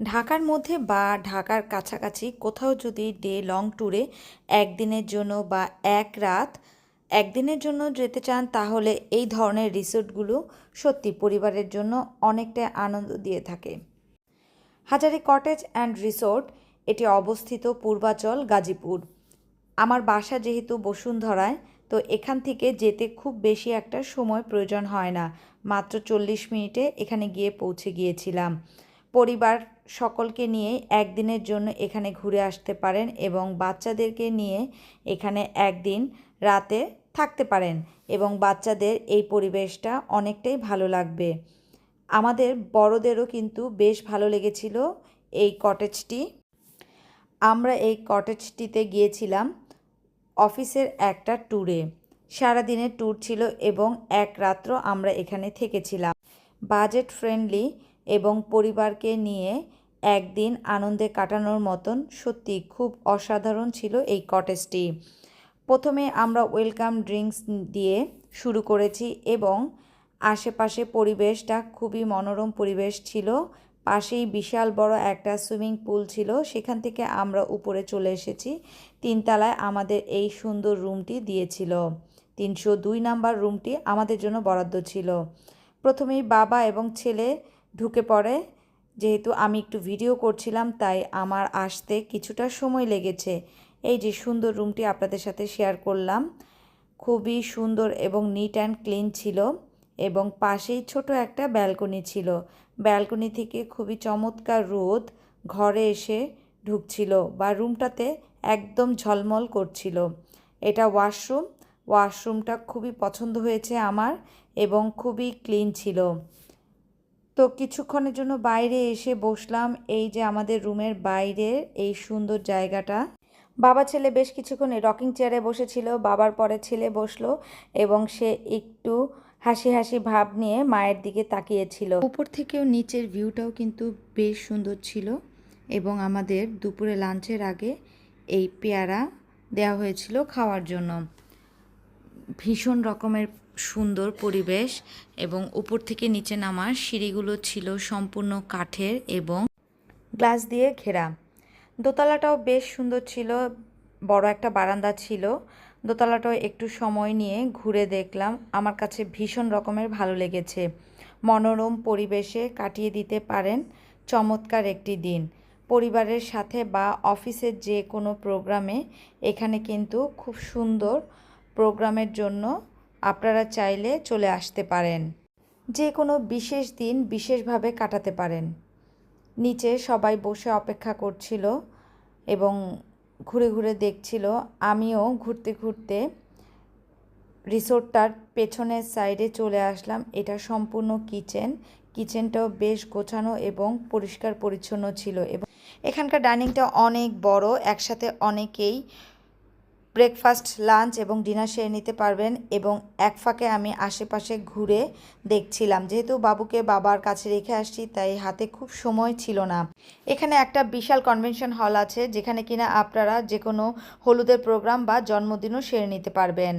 ঢাকার মধ্যে বা ঢাকার কাছাকাছি কোথাও যদি ডে লং ট্যুরে একদিনের জন্য বা এক রাত একদিনের জন্য যেতে চান, তাহলে এই ধরনের রিসোর্টগুলো সত্যি পরিবারের জন্য অনেকটা আনন্দ দিয়ে থাকে। হাজারি কটেজ অ্যান্ড রিসোর্ট এটি অবস্থিত পূর্বাচল গাজীপুর। আমার বাসা যেহেতু বসুন্ধরায়, তো এখান থেকে যেতে খুব বেশি একটা সময় প্রয়োজন হয় না। মাত্র চল্লিশ মিনিটে এখানে গিয়ে পৌঁছে গিয়েছিলাম। পরিবার সকলকে নিয়ে একদিনের জন্য এখানে ঘুরে আসতে পারেন এবং বাচ্চাদেরকে নিয়ে এখানে একদিন রাতে থাকতে পারেন এবং বাচ্চাদের এই পরিবেশটা অনেকটাই ভালো লাগবে। আমাদের বড়দেরও কিন্তু বেশ ভালো লেগেছিল এই কটেজটি। আমরা এই কটেজটিতে গিয়েছিলাম অফিসের একটা ট্যুরে। সারাদিনের ট্যুর ছিল এবং এক রাত্র আমরা এখানে থেকেছিলাম। বাজেট ফ্রেন্ডলি এবং পরিবারকে নিয়ে একদিন আনন্দে কাটানোর মতন সত্যি খুব অসাধারণ ছিল এই কটেজটি। প্রথমে আমরা ওয়েলকাম ড্রিঙ্কস দিয়ে শুরু করেছি এবং আশেপাশে পরিবেশটা খুবই মনোরম পরিবেশ ছিল। পাশেই বিশাল বড় একটা সুইমিং পুল ছিল। সেখান থেকে আমরা উপরে চলে এসেছি। তিনতলায় আমাদের এই সুন্দর রুমটি দিয়েছিল। তিনশো দুই নাম্বার রুমটি আমাদের জন্য বরাদ্দ ছিল। প্রথমেই বাবা এবং ছেলে ঢুকে পড়ে। যেহেতু আমি একটু ভিডিও করছিলাম, তাই আমার আসতে কিছুটা সময় লেগেছে। এই যে সুন্দর রুমটি আপনাদের সাথে শেয়ার করলাম। খুবই সুন্দর এবং নিট অ্যান্ড ক্লিন ছিল এবং পাশেই ছোট একটা ব্যালকনি ছিল। ব্যালকনি থেকে খুবই চমৎকার রোদ ঘরে এসে ঢুকছিল বা রুমটাতে একদম ঝলমল করছিল। এটা ওয়াশরুম ওয়াশরুমটা খুবই পছন্দ হয়েছে আমার এবং খুবই ক্লিন ছিল। তো কিছুক্ষণের জন্য বাইরে এসে বসলাম এই যে আমাদের রুমের বাইরে এই সুন্দর জায়গাটা। বাবা ছেলে বেশ কিছুক্ষণ রকিং চেয়ারে বসেছিল, বাবার পরে ছেলে বসল এবং সে একটু হাসি হাসি ভাব নিয়ে মায়ের দিকে তাকিয়েছিল। উপর থেকেও নিচের ভিউটাও কিন্তু বেশ সুন্দর ছিল এবং আমাদের দুপুরে লাঞ্চের আগে এই পেয়ারা দেওয়া হয়েছিল খাওয়ার জন্য। ভীষণ রকমের সুন্দর পরিবেশ এবং উপর থেকে নিচে নামার সিঁড়িগুলো ছিল সম্পূর্ণ কাঠের এবং গ্লাস দিয়ে ঘেরা। দোতলাটাও বেশ সুন্দর ছিল, বড় একটা বারান্দা ছিল। দোতলাটাও একটু সময় নিয়ে ঘুরে দেখলাম, আমার কাছে ভীষণ রকমের ভালো লেগেছে। মনোরম পরিবেশে কাটিয়ে দিতে পারেন চমৎকার একটি দিন। পরিবারের সাথে বা অফিসের যে কোনো প্রোগ্রামে এখানে কিন্তু খুব সুন্দর প্রোগ্রামের জন্য আপনারা চাইলে চলে আসতে পারেন। যে কোনো বিশেষ দিন বিশেষভাবে কাটাতে পারেন। নিচে সবাই বসে অপেক্ষা করছিল এবং ঘুরে ঘুরে দেখছিল। আমিও ঘুরতে ঘুরতে রিসোর্টটার পেছনের সাইডে চলে আসলাম। এটা সম্পূর্ণ কিচেন। কিচেনটাও বেশ গোছানো এবং পরিষ্কার পরিচ্ছন্ন ছিল এবং এখানকার ডাইনিংটা অনেক বড়। একসাথে অনেকেই ব্রেকফাস্ট, লাঞ্চ এবং ডিনার সেরে নিতে পারবেন এবং এক ফাঁকে আমি আশেপাশে ঘুরে দেখছিলাম। যেহেতু বাবুকে বাবার কাছে রেখে আসছি, তাই হাতে খুব সময় ছিল না। এখানে একটা বিশাল কনভেনশন হল আছে, যেখানে কিনা আপনারা যে কোনো হলুদের প্রোগ্রাম বা জন্মদিনও সেরে নিতে পারবেন।